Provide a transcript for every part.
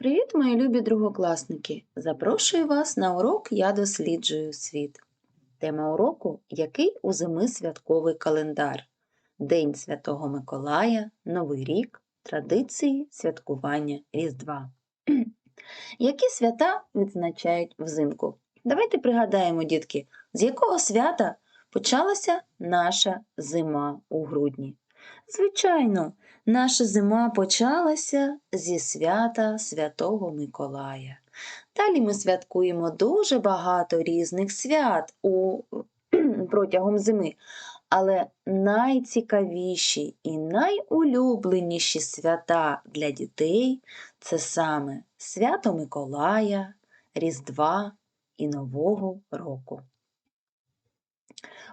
Привіт, мої любі другокласники! Запрошую вас на урок Я досліджую світ. Тема уроку Який у зими святковий календар? День Святого Миколая, Новий рік, традиції святкування Різдва. Які свята відзначають взимку? Давайте пригадаємо, дітки, з якого свята почалася наша зима у грудні. Звичайно, Наша зима почалася зі свята Святого Миколая. Далі ми святкуємо дуже багато різних свят у, протягом зими, але найцікавіші і найулюбленіші свята для дітей це саме свято Миколая, Різдва і Нового року.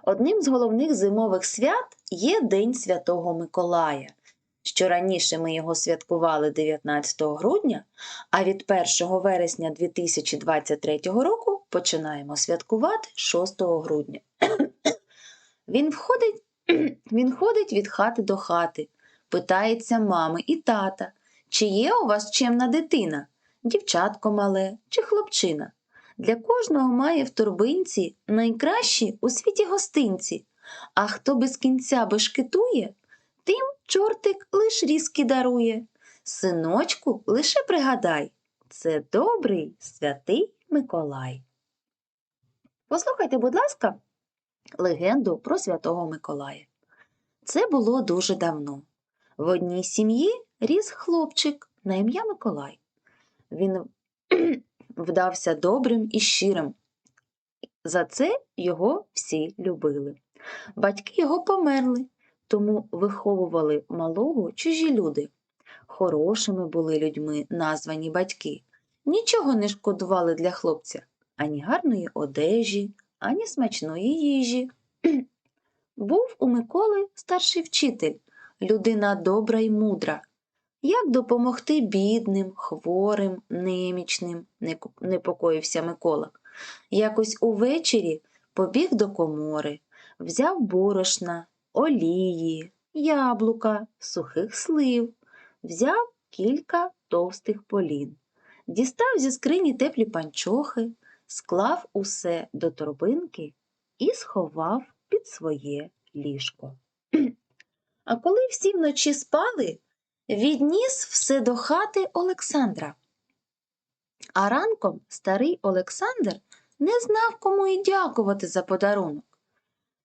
Одним з головних зимових свят є День Святого Миколая що раніше ми його святкували 19 грудня, а від 1 вересня 2023 року починаємо святкувати 6 грудня. Він входить, він ходить від хати до хати, питається мами і тата, чи є у вас чемна дитина, дівчатко мале чи хлопчина. Для кожного має в торбинці найкращі у світі гостинці, а хто без кінця бешкетує, Тим чортик лиш різки дарує. Синочку, лише пригадай, це добрий святий Миколай. Послухайте, будь ласка, легенду про святого Миколая. Це було дуже давно. В одній сім'ї ріс хлопчик на ім'я Миколай. Він вдався добрим і щирим. За це його всі любили. Батьки його померли тому виховували малого чужі люди. Хорошими були людьми названі батьки, нічого не шкодували для хлопця ані гарної одежі, ані смачної їжі. Був у Миколи старший вчитель, людина добра й мудра. Як допомогти бідним, хворим, немічним, непокоївся Микола. Якось увечері побіг до комори, взяв борошна, олії, яблука, сухих слив, взяв кілька товстих полін, дістав зі скрині теплі панчохи, склав усе до торбинки і сховав під своє ліжко. А коли всі вночі спали, відніс все до хати Олександра. А ранком старий Олександр не знав, кому й дякувати за подарунок.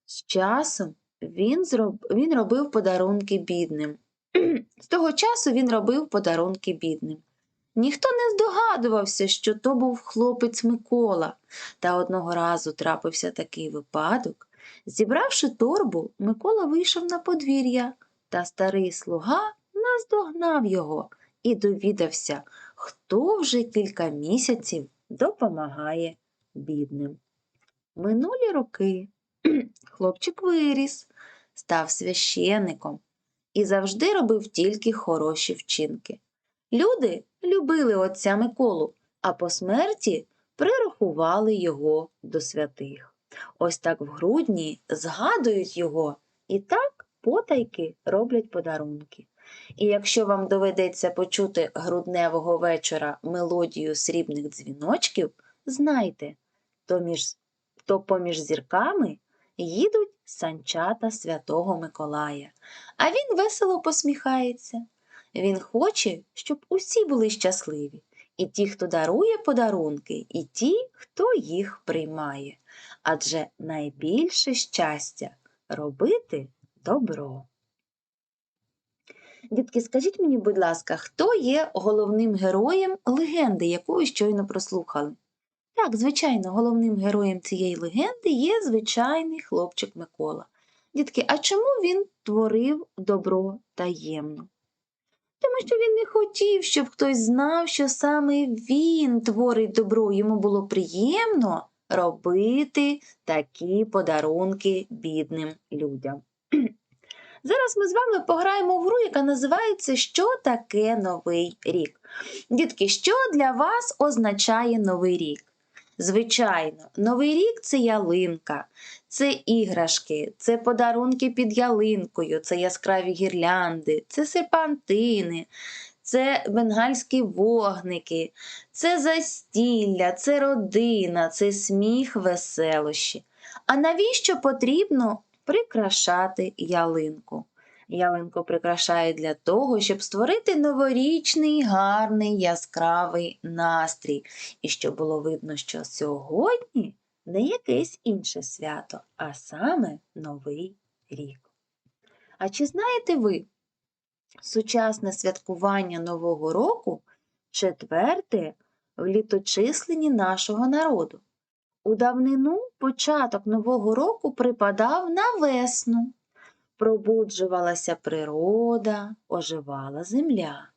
З часом він зроб... він робив подарунки бідним. З того часу він робив подарунки бідним. Ніхто не здогадувався, що то був хлопець Микола, та одного разу трапився такий випадок. Зібравши торбу, Микола вийшов на подвір'я, та старий слуга наздогнав його і довідався, хто вже кілька місяців допомагає бідним. Минулі роки хлопчик виріс, став священником і завжди робив тільки хороші вчинки. Люди любили отця Миколу, а по смерті прирахували його до святих. Ось так в грудні згадують його і так потайки роблять подарунки. І якщо вам доведеться почути грудневого вечора мелодію срібних дзвіночків, знайте, то, між, то поміж зірками їдуть санчата святого Миколая, а він весело посміхається. Він хоче, щоб усі були щасливі, і ті, хто дарує подарунки, і ті, хто їх приймає. Адже найбільше щастя робити добро. Дітки, скажіть мені, будь ласка, хто є головним героєм легенди, яку ви щойно прослухали? Так, звичайно, головним героєм цієї легенди є звичайний хлопчик Микола. Дітки, а чому він творив добро таємно? Тому що він не хотів, щоб хтось знав, що саме він творить добро, йому було приємно робити такі подарунки бідним людям. Зараз ми з вами пограємо в гру, яка називається Що таке Новий рік? Дітки, що для вас означає Новий рік? Звичайно, Новий рік це ялинка, це іграшки, це подарунки під ялинкою, це яскраві гірлянди, це серпантини, це бенгальські вогники, це застілля, це родина, це сміх, веселощі. А навіщо потрібно прикрашати ялинку? Ялинку прикрашають для того, щоб створити новорічний, гарний, яскравий настрій. І щоб було видно, що сьогодні не якесь інше свято, а саме Новий рік. А чи знаєте ви, сучасне святкування Нового року четверте в літочисленні нашого народу. У давнину початок Нового року припадав на весну. Пробуджувалася природа, оживала земля.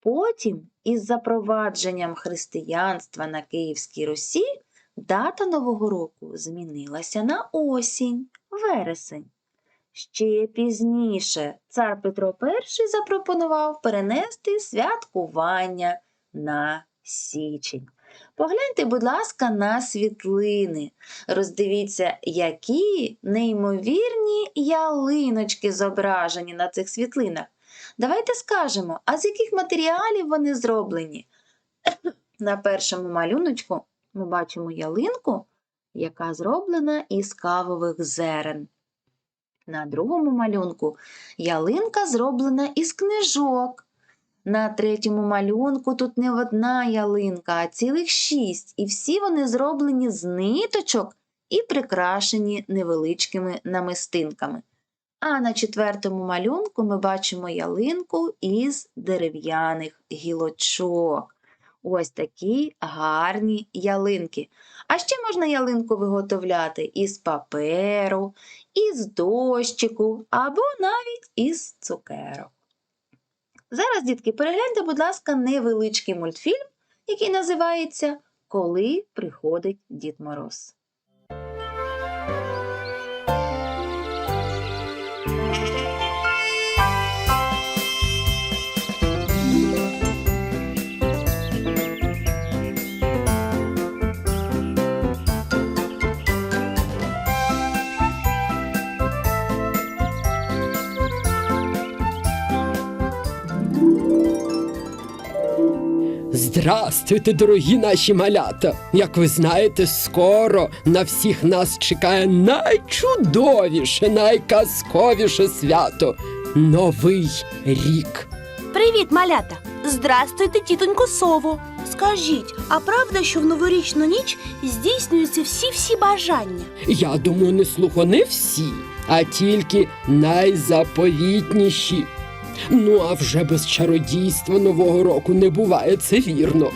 Потім, із запровадженням християнства на Київській Русі, дата Нового року змінилася на осінь, вересень. Ще пізніше цар Петро І запропонував перенести святкування на січень. Погляньте, будь ласка, на світлини. Роздивіться, які неймовірні ялиночки зображені на цих світлинах. Давайте скажемо, а з яких матеріалів вони зроблені? На першому малюночку ми бачимо ялинку, яка зроблена із кавових зерен. На другому малюнку ялинка зроблена із книжок. На третьому малюнку тут не одна ялинка, а цілих шість, і всі вони зроблені з ниточок і прикрашені невеличкими намистинками. А на четвертому малюнку ми бачимо ялинку із дерев'яних гілочок. Ось такі гарні ялинки. А ще можна ялинку виготовляти із паперу, із дощику або навіть із цукерок. Зараз, дітки, перегляньте, будь ласка, невеличкий мультфільм, який називається Коли приходить Дід Мороз. Здрастуйте, дорогі наші малята! Як ви знаєте, скоро на всіх нас чекає найчудовіше, найказковіше свято Новий рік. Привіт, малята! Здрастуйте, тітонько Сово. Скажіть, а правда, що в новорічну ніч здійснюються всі-всі бажання? Я думаю, не слухо не всі, а тільки найзаповітніші. Ну, а вже без чародійства нового року не буває, це вірно.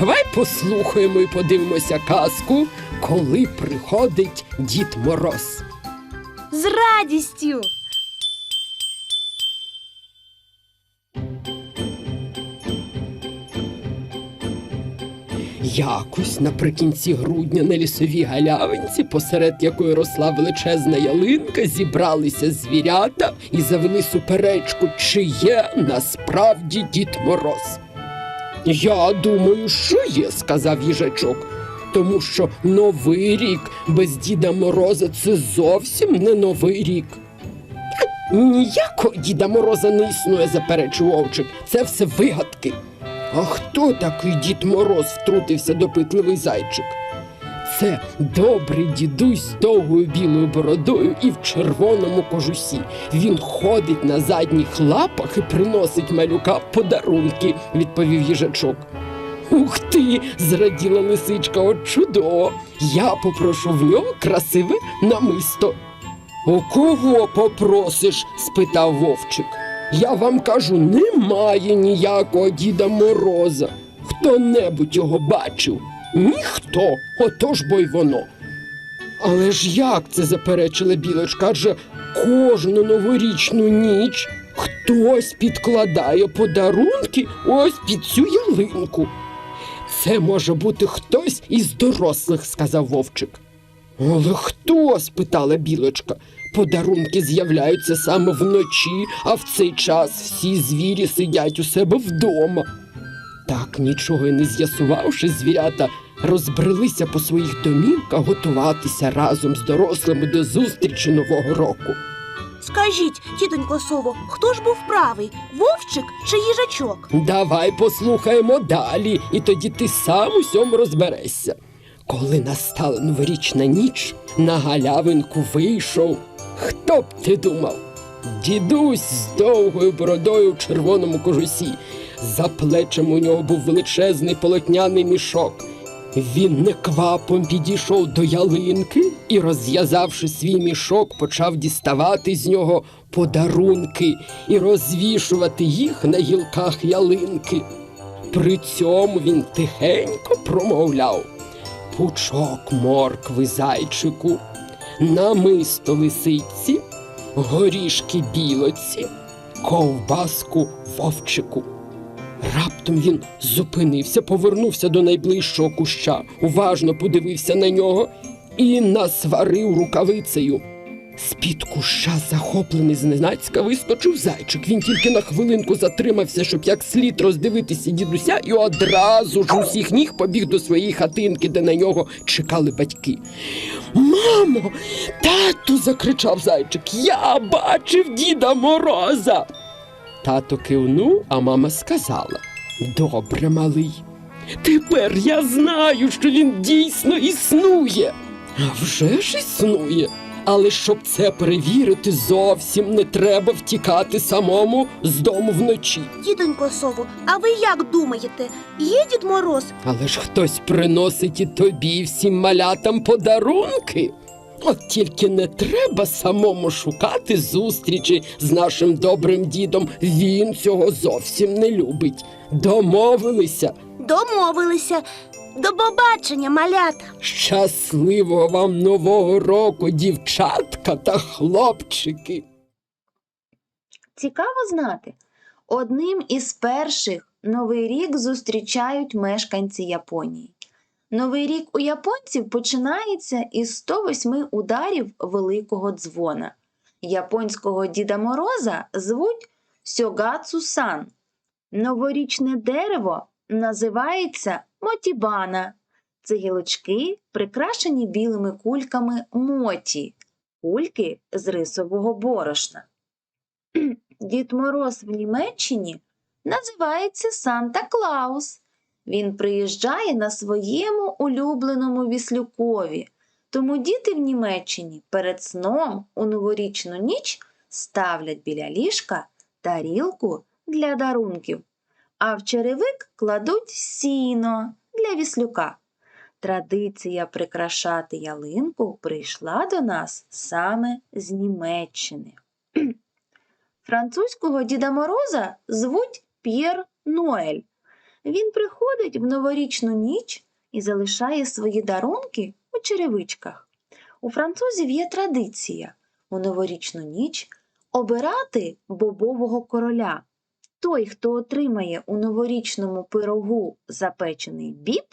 Давай послухаємо і подивимося казку, коли приходить Дід Мороз. З радістю! Якось наприкінці грудня на лісовій галявинці, посеред якої росла величезна ялинка, зібралися звірята і завели суперечку, чи є насправді Дід Мороз. Я думаю, що є, сказав їжачок, тому що новий рік без Діда Мороза це зовсім не новий рік. Ніякого Діда Мороза не існує, заперечив Вовчик. Це все вигадки. А хто такий Дід Мороз? втрутився допитливий зайчик. Це добрий дідусь з довгою білою бородою і в червоному кожусі. Він ходить на задніх лапах і приносить малюка подарунки, відповів їжачок. Ух ти, зраділа лисичка, от чудово. Я попрошу в нього красиве намисто. У кого попросиш? спитав вовчик. Я вам кажу, немає ніякого Діда Мороза. Хто небудь його бачив? Ніхто, отож бо й воно. Але ж як це заперечила білочка? Адже кожну новорічну ніч хтось підкладає подарунки ось під цю ялинку. Це може бути хтось із дорослих, сказав вовчик. Але хто? спитала білочка. Подарунки з'являються саме вночі, а в цей час всі звірі сидять у себе вдома. Так, нічого й не з'ясувавши, звірята розбрелися по своїх домівках готуватися разом з дорослими до зустрічі Нового року. Скажіть, тітонько сово, хто ж був правий? Вовчик чи їжачок? Давай послухаємо далі, і тоді ти сам усьому розберешся. Коли настала новорічна ніч, на галявинку вийшов. Хто б ти думав? Дідусь з довгою бородою в червоному кожусі. За плечем у нього був величезний полотняний мішок. Він неквапом підійшов до ялинки і, розв'язавши свій мішок, почав діставати з нього подарунки і розвішувати їх на гілках ялинки. При цьому він тихенько промовляв пучок моркви зайчику, намисто лисиці, горішки білоці, ковбаску вовчику. Раптом він зупинився, повернувся до найближчого куща, уважно подивився на нього і насварив рукавицею. З-під куща, захоплений зненацька, вискочив зайчик. Він тільки на хвилинку затримався, щоб як слід роздивитися дідуся, і одразу ж усіх ніг побіг до своєї хатинки, де на нього чекали батьки. Мамо, тату, закричав зайчик, я бачив діда Мороза. Тато кивнув, а мама сказала: Добре, малий. Тепер я знаю, що він дійсно існує. А вже ж існує. Але щоб це перевірити, зовсім не треба втікати самому з дому вночі. Тітонько сово, а ви як думаєте, є Дід Мороз? Але ж хтось приносить і тобі і всім малятам подарунки. От тільки не треба самому шукати зустрічі з нашим добрим дідом. Він цього зовсім не любить. Домовилися. Домовилися. До побачення, малята. Щасливого вам нового року, дівчатка та хлопчики. Цікаво знати, одним із перших Новий рік зустрічають мешканці Японії. Новий рік у японців починається із 108 ударів великого дзвона. Японського Діда Мороза звуть Сьогацу-сан. Новорічне дерево називається мотібана. Це гілочки, прикрашені білими кульками моті, кульки з рисового борошна. Дід Мороз в Німеччині називається Санта Клаус. Він приїжджає на своєму улюбленому віслюкові, тому діти в Німеччині перед сном у новорічну ніч ставлять біля ліжка тарілку для дарунків, а в черевик кладуть сіно для віслюка. Традиція прикрашати ялинку прийшла до нас саме з Німеччини. Французького Діда Мороза звуть П'єр Ноель. Він приходить в новорічну ніч і залишає свої дарунки у черевичках. У французів є традиція у новорічну ніч обирати бобового короля. Той, хто отримає у новорічному пирогу запечений біб,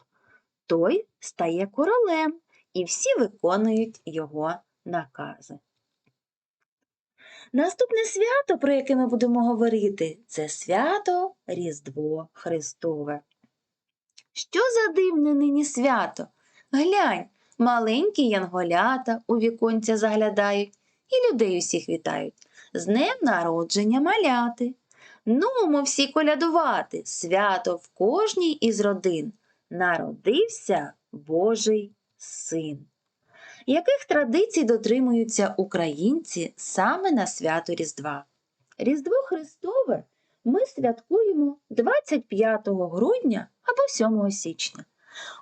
той стає королем, і всі виконують його накази. Наступне свято, про яке ми будемо говорити, це свято Різдво Христове. Що за дивне нині свято? Глянь, маленькі янголята у віконця заглядають і людей усіх вітають. З днем народження маляти. Нумо всі колядувати, свято в кожній із родин. Народився Божий син. Яких традицій дотримуються українці саме на свято Різдва? Різдво Христове ми святкуємо 25 грудня або 7 січня,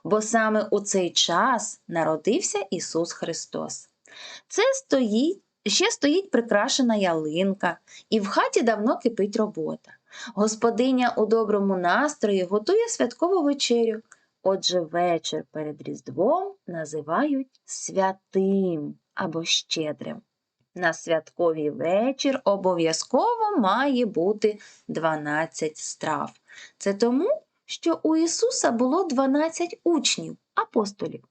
бо саме у цей час народився Ісус Христос. Це стоїть, ще стоїть прикрашена ялинка, і в хаті давно кипить робота. Господиня у доброму настрої готує святкову вечерю. Отже, вечір перед Різдвом називають святим або щедрим. На святковий вечір обов'язково має бути 12 страв. Це тому, що у Ісуса було 12 учнів, апостолів.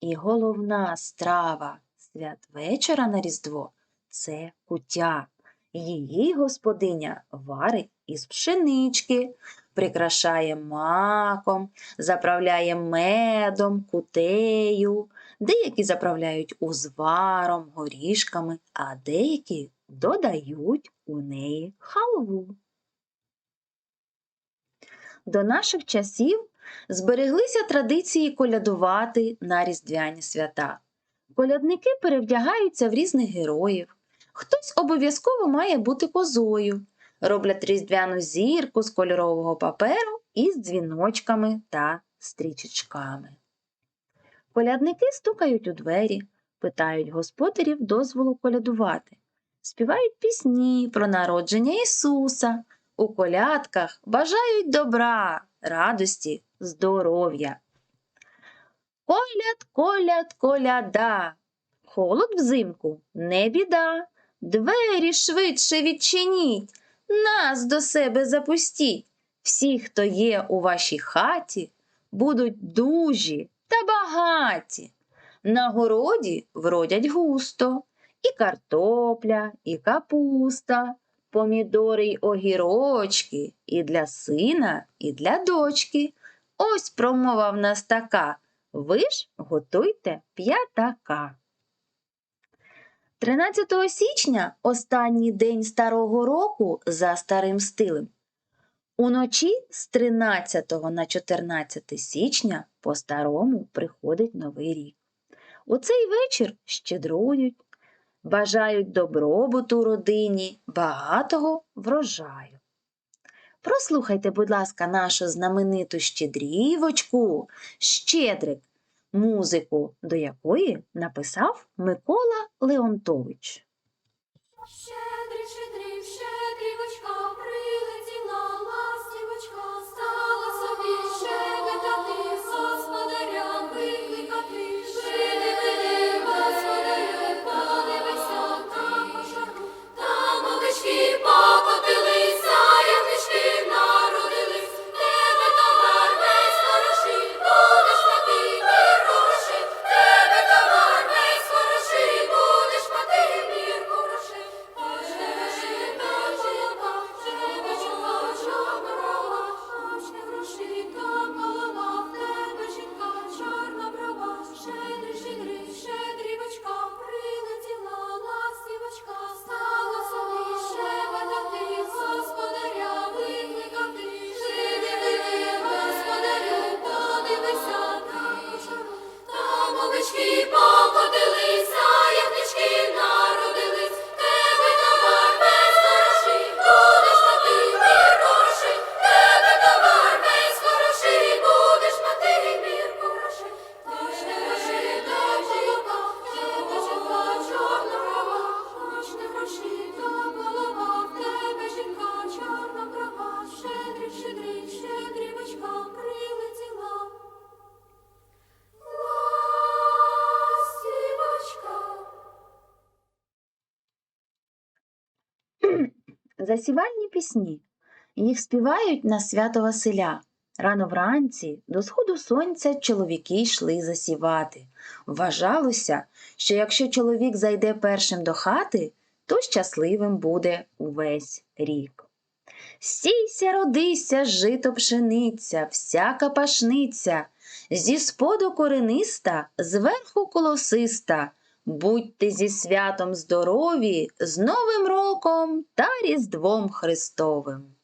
І головна страва святвечора на Різдво це куття. Її господиня варить із пшенички, прикрашає маком, заправляє медом, кутею, деякі заправляють узваром, горішками, а деякі додають у неї халву. До наших часів збереглися традиції колядувати на різдвяні свята. Колядники перевдягаються в різних героїв. Хтось обов'язково має бути козою, роблять різдвяну зірку з кольорового паперу із дзвіночками та стрічечками. Колядники стукають у двері, питають господарів дозволу колядувати, співають пісні про народження Ісуса, у колядках бажають добра, радості, здоров'я. Коляд, коляд, коляда, холод взимку не біда. Двері швидше відчиніть, нас до себе запустіть. Всі, хто є у вашій хаті, будуть дужі та багаті. На городі вродять густо і картопля, і капуста, помідори й огірочки, і для сина, і для дочки. Ось промова в нас така. Ви ж готуйте п'ятака. 13 січня останній день старого року за старим стилем. Уночі з 13 на 14 січня по старому приходить новий рік. У цей вечір щедрують, бажають добробуту родині, багатого врожаю. Прослухайте, будь ласка, нашу знамениту щедрівочку, щедрик, музику до якої написав Микола Леонтович. Щедрик, щедрик, щедрівочка, Засівальні пісні. Їх співають на свято Василя. Рано вранці до сходу сонця чоловіки йшли засівати. Вважалося, що якщо чоловік зайде першим до хати, то щасливим буде увесь рік. Сійся, родися, жито пшениця, всяка пашниця, зі споду корениста, зверху колосиста. Будьте зі святом здорові, з Новим роком та Різдвом Христовим.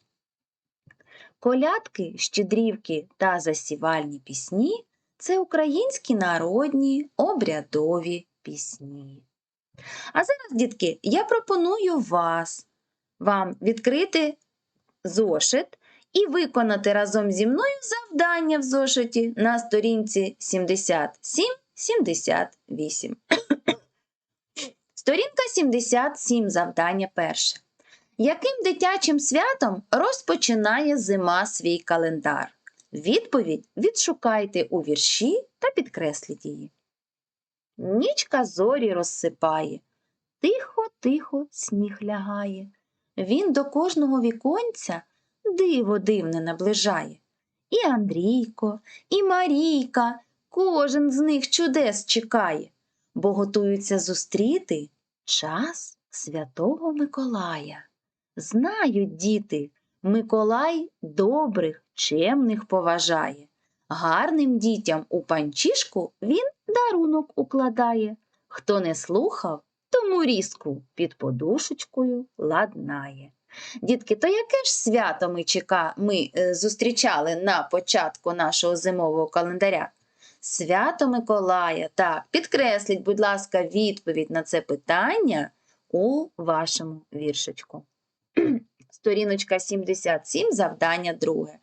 Колядки, щедрівки та засівальні пісні це українські народні обрядові пісні. А зараз, дітки, я пропоную вас вам відкрити зошит і виконати разом зі мною завдання в зошиті на сторінці 77-78. Сторінка 77, завдання перше. Яким дитячим святом розпочинає зима свій календар? Відповідь відшукайте у вірші та підкресліть її. Нічка зорі розсипає, тихо-тихо сніг лягає. Він до кожного віконця диво дивне наближає. І Андрійко, і Марійка, кожен з них чудес чекає, бо готуються зустріти час святого Миколая. Знають діти, Миколай добрих, чемних поважає. Гарним дітям у панчішку він дарунок укладає. Хто не слухав, тому різку під подушечкою ладнає. Дітки, то яке ж свято ми, чека... ми е, зустрічали на початку нашого зимового календаря? Свято Миколая. Так, підкресліть, будь ласка, відповідь на це питання у вашому віршечку. Сторіночка 77, завдання друге.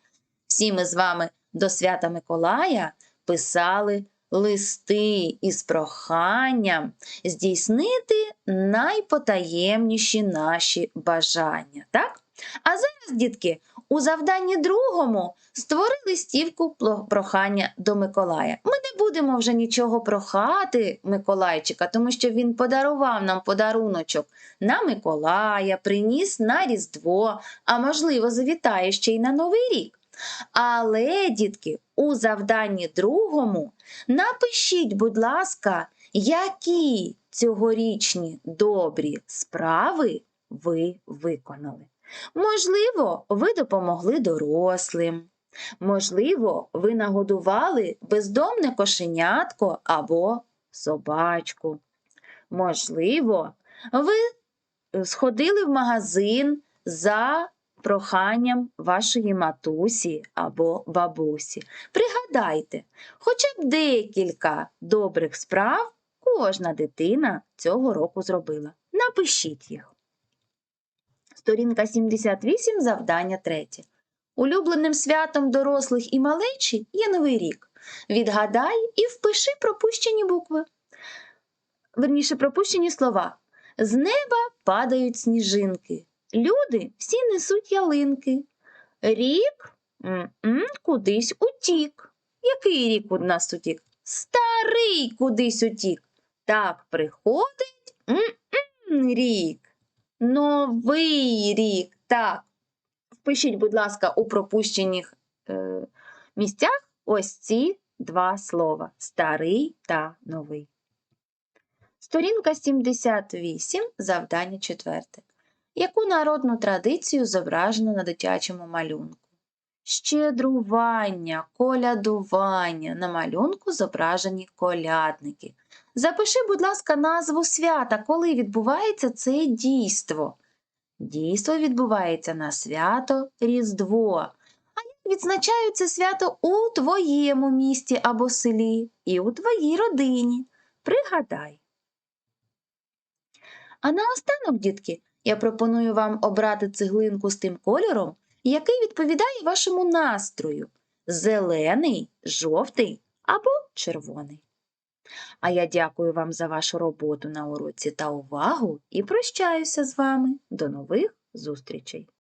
Всі ми з вами до свята Миколая писали листи із проханням здійснити найпотаємніші наші бажання. Так? А зараз, дітки, у завданні другому створи листівку прохання до Миколая. Ми не будемо вже нічого прохати Миколайчика, тому що він подарував нам подаруночок на Миколая, приніс на Різдво, а можливо, завітає ще й на Новий рік. Але, дітки, у завданні другому напишіть, будь ласка, які цьогорічні добрі справи ви виконали. Можливо, ви допомогли дорослим. Можливо, ви нагодували бездомне кошенятко або собачку. Можливо, ви е, сходили в магазин за проханням вашої матусі або бабусі. Пригадайте, хоча б декілька добрих справ кожна дитина цього року зробила. Напишіть їх. Сторінка 78, завдання 3. Улюбленим святом дорослих і малечі є Новий рік. Відгадай і впиши пропущені букви. Верніше, пропущені слова. З неба падають сніжинки. Люди всі несуть ялинки. Рік м-м, кудись утік. Який рік у нас утік? Старий кудись утік. Так приходить м-м, рік. Новий рік. Так. Впишіть, будь ласка, у пропущених е, місцях ось ці два слова: старий та новий. Сторінка 78, завдання 4. Яку народну традицію зображено на дитячому малюнку? Щедрування, колядування. На малюнку зображені колядники. Запиши, будь ласка, назву свята, коли відбувається це дійство. Дійство відбувається на свято Різдво. А як відзначають це свято у твоєму місті або селі і у твоїй родині? Пригадай. А наостанок, дітки, я пропоную вам обрати цеглинку з тим кольором, який відповідає вашому настрою зелений, жовтий або червоний. А я дякую вам за вашу роботу на уроці та увагу і прощаюся з вами. До нових зустрічей!